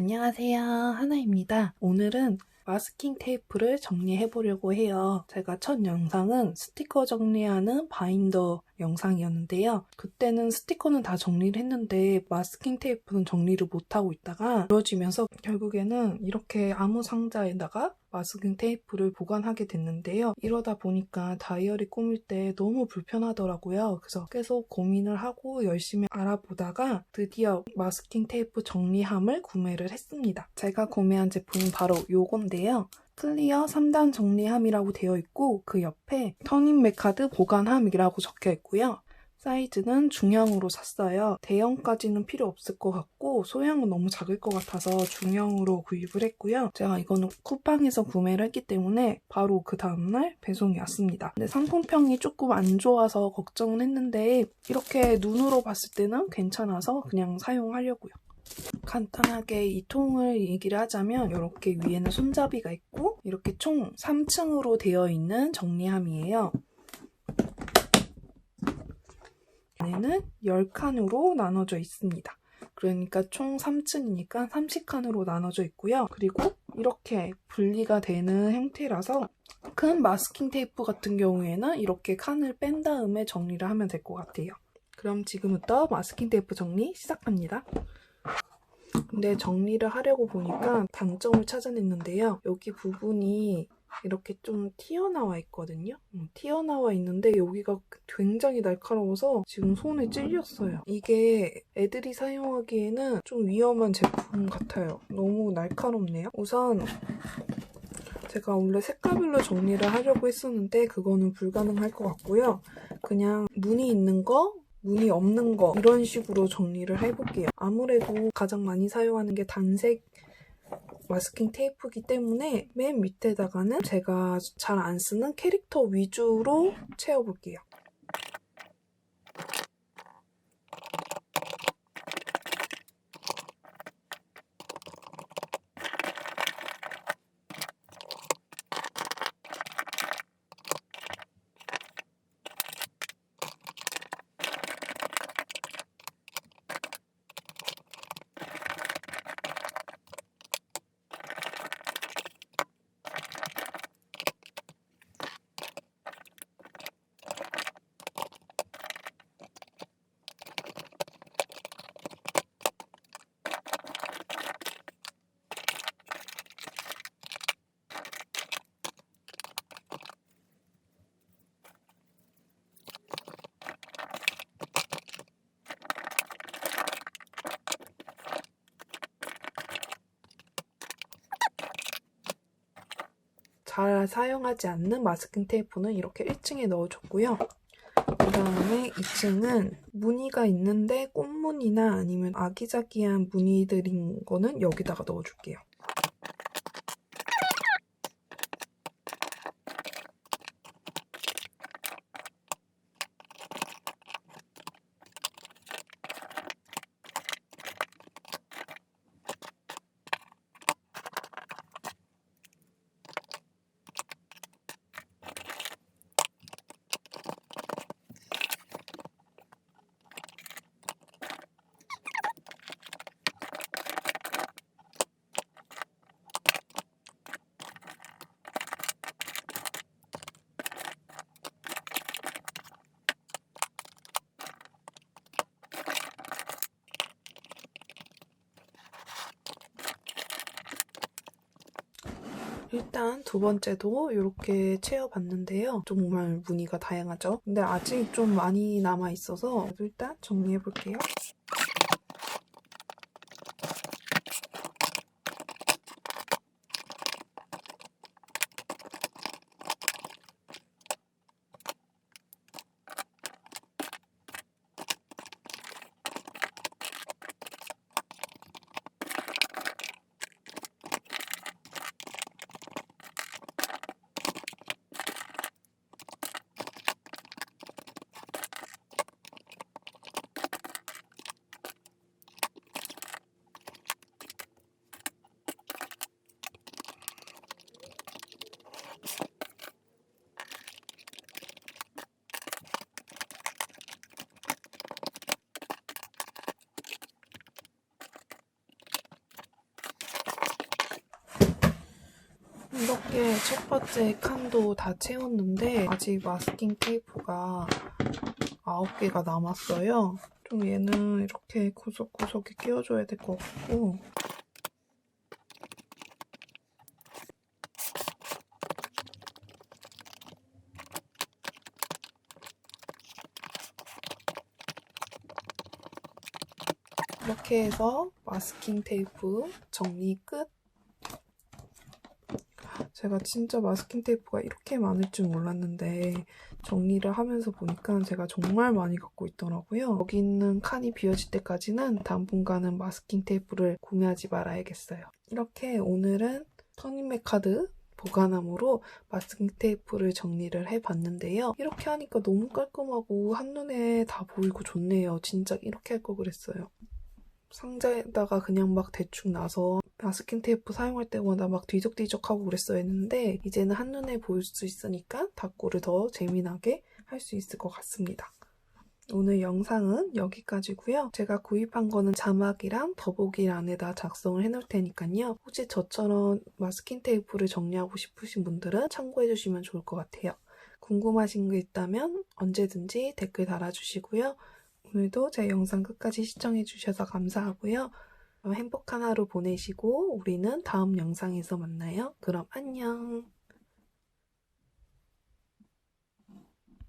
안녕하세요. 하나입니다. 오늘은 마스킹 테이프를 정리해 보려고 해요. 제가 첫 영상은 스티커 정리하는 바인더 영상이었는데요. 그때는 스티커는 다 정리를 했는데 마스킹 테이프는 정리를 못하고 있다가 그러지면서 결국에는 이렇게 아무 상자에다가 마스킹 테이프를 보관하게 됐는데요. 이러다 보니까 다이어리 꾸밀 때 너무 불편하더라고요. 그래서 계속 고민을 하고 열심히 알아보다가 드디어 마스킹 테이프 정리함을 구매를 했습니다. 제가 구매한 제품은 바로 요건데요. 클리어 3단 정리함이라고 되어 있고 그 옆에 터닝 메카드 보관함이라고 적혀 있고요. 사이즈는 중형으로 샀어요. 대형까지는 필요 없을 것 같고 소형은 너무 작을 것 같아서 중형으로 구입을 했고요. 제가 이거는 쿠팡에서 구매를 했기 때문에 바로 그 다음날 배송이 왔습니다. 근데 상품평이 조금 안 좋아서 걱정은 했는데 이렇게 눈으로 봤을 때는 괜찮아서 그냥 사용하려고요. 간단하게 이 통을 얘기를 하자면 이렇게 위에는 손잡이가 있고 이렇게 총 3층으로 되어 있는 정리함이에요. 얘는 10칸으로 나눠져 있습니다. 그러니까 총 3층이니까 30칸으로 나눠져 있고요. 그리고 이렇게 분리가 되는 형태라서 큰 마스킹 테이프 같은 경우에는 이렇게 칸을 뺀 다음에 정리를 하면 될 것 같아요. 그럼 지금부터 마스킹 테이프 정리 시작합니다. 근데 정리를 하려고 보니까 단점을 찾아냈는데요. 여기 부분이 이렇게 좀 튀어나와 있거든요. 음, 튀어나와 있는데 여기가 굉장히 날카로워서 지금 손에 찔렸어요. 이게 애들이 사용하기에는 좀 위험한 제품 같아요. 너무 날카롭네요. 우선 제가 원래 색깔별로 정리를 하려고 했었는데 그거는 불가능할 것 같고요. 그냥 무늬 있는 거, 무늬 없는 거 이런 식으로 정리를 해볼게요. 아무래도 가장 많이 사용하는 게 단색 마스킹 테이프이기 때문에 맨 밑에다가는 제가 잘 안 쓰는 캐릭터 위주로 채워볼게요. 잘 사용하지 않는 마스킹 테이프는 이렇게 1층에 넣어줬고요. 그 다음에 2층은 무늬가 있는데 꽃무늬나 아니면 아기자기한 무늬들인 거는 여기다가 넣어줄게요. 일단 두 번째도 이렇게 채워봤는데요. 정말 무늬가 다양하죠? 근데 아직 좀 많이 남아있어서 일단 정리해볼게요. 이렇게 첫 번째 칸도 다 채웠는데 아직 마스킹 테이프가 9개가 남았어요. 좀 얘는 이렇게 구석구석에 끼워줘야 될 것 같고 이렇게 해서 마스킹 테이프 정리 끝. 제가 진짜 마스킹 테이프가 이렇게 많을 줄 몰랐는데 정리를 하면서 보니까 제가 정말 많이 갖고 있더라고요. 여기 있는 칸이 비어질 때까지는 당분간은 마스킹 테이프를 구매하지 말아야겠어요. 이렇게 오늘은 터닝맥 카드 보관함으로 마스킹 테이프를 정리를 해봤는데요. 이렇게 하니까 너무 깔끔하고 한눈에 다 보이고 좋네요. 진짜 이렇게 할걸 그랬어요. 상자에다가 그냥 막 대충 놔서 마스킹 테이프 사용할 때마다 막 뒤적뒤적하고 그랬어야 했는데 이제는 한눈에 보일 수 있으니까 닦고를 더 재미나게 할 수 있을 것 같습니다. 오늘 영상은 여기까지고요. 제가 구입한 거는 자막이랑 더보기란에다 작성을 해놓을 테니까요. 혹시 저처럼 마스킹 테이프를 정리하고 싶으신 분들은 참고해주시면 좋을 것 같아요. 궁금하신 거 있다면 언제든지 댓글 달아주시고요. 오늘도 제 영상 끝까지 시청해주셔서 감사하고요. 행복한 하루 보내시고 우리는 다음 영상에서 만나요. 그럼 안녕.